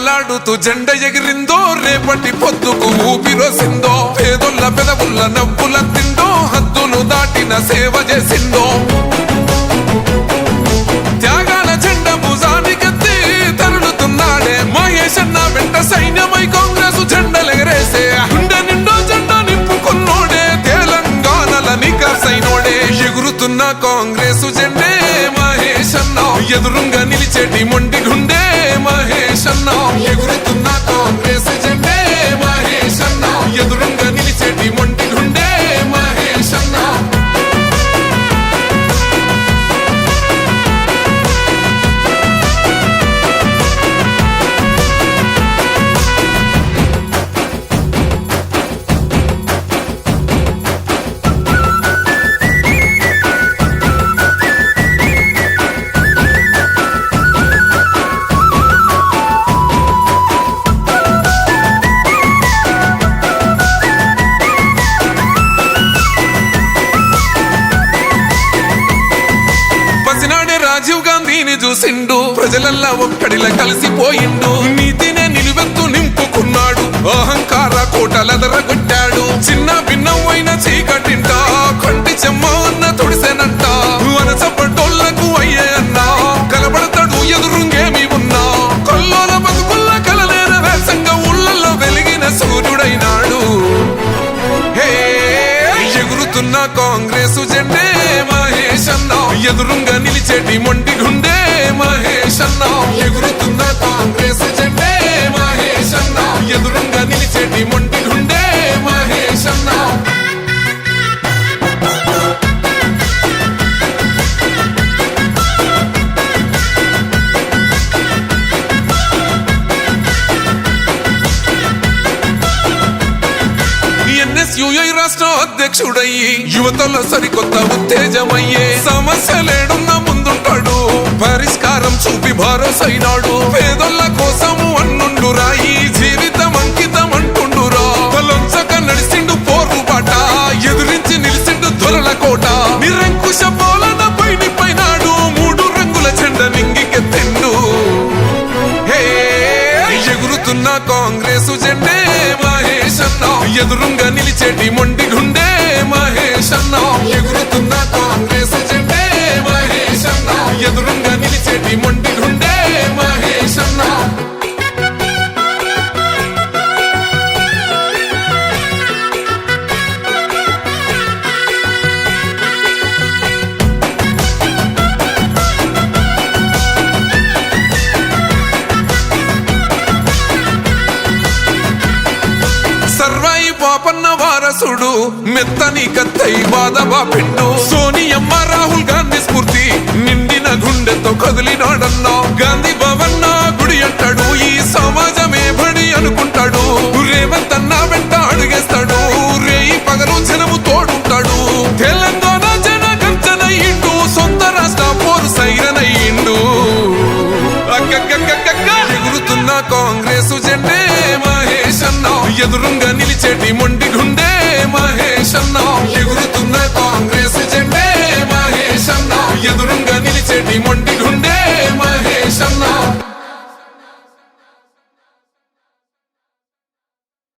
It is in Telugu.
పాడుతూ జెండ ఎగిరిందో రేపటి పొద్దుకు ఊపిరోసిందో పేదొల్ల పెదవుల్ల నవ్వుల తిందో హద్దులు దాటిన సేవ చేసిందో. త్యాగాల జెండ భుజానికెత్తి తరులుతున్నాడే మహేషన్న వెంట సైన్యమై కాంగ్రెస్ జెండలెగరేసే గుండె నిండో జెండా నింపుకున్నోడే తెలంగాణల నికాసైనోడే ఎగురుతున్న కాంగ్రెస్ జెండే మహేషన్న ఎదురుంగా నిలిచేటి మొండి గుండే మహేష్ అన్న ఎగురుతున్న రాజీవ్ గాంధీని చూసిండు. ప్రజలల్లా ఒక్కడిలా కలిసిపోయిండు. నీతి ఎదురుంగా నిలిచేటి మొండి గుండె మహేష్ అన్న ఎగురుతున్న కాంగ్రెస్ జెండే మహేష్ అన్న ఎదురుంగా నిలిచేటి మొండి గుండె మహేష్ అన్న ఎన్ఎస్యుఐ రాష్ట్ర అధ్యక్షుడయ్యి యువతలో సరికొత్త ఉత్తేజమయ్యే సమస్యలేడున్న ముందుంటాడు. పరిష్కారం చూపి భరోసైనాడు. పేదోళ్ళ కోసము అన్నుండు రాయి జీవితం అంకితం అంటుండురా తలొంచక నడిచిండు పోరు బాట ఎదురించి నిలిచిండు దొరల కోట. నిరంకుశ పాలన పైని పైనాడు మూడు రంగుల చెండ నింగికెత్తిండు. హే ఎగురుతున్న కాంగ్రెసు జెండే మహేష్ ఎదురుంగా నిలిచేటి మొండి గుండె మహేష్ ఎగురుతున్న కాంగ్రెస్ జెండే మహేష్ ఎదురుంగా నిలిచేటి మొండి వారసుడు మెత్తని కత్తై బాధవా పిండు సోనియమ్మ రాహుల్ గాంధీ స్ఫూర్తి నిండిన గుండెతో కదిలినాడన్నా. గాంధీ భవన్న గుడి అంటాడు ఈ సమాజమే బడి అనుకుంటాడు. రేవంత్ అన్న వెంట అడుగేస్తాడు రేయి పగలు జనము తోడుంటాడు. తెలంగాణ జన గర్జనయ్యిండు సొంత రాష్ట్ర పోరు సైరనయ్యిండు అక్కక్కక్కక్క ఎగురుతున్న కాంగ్రెస్ జెండే మహేష్ అన్న. ఎదురుంగా నిలిచేటి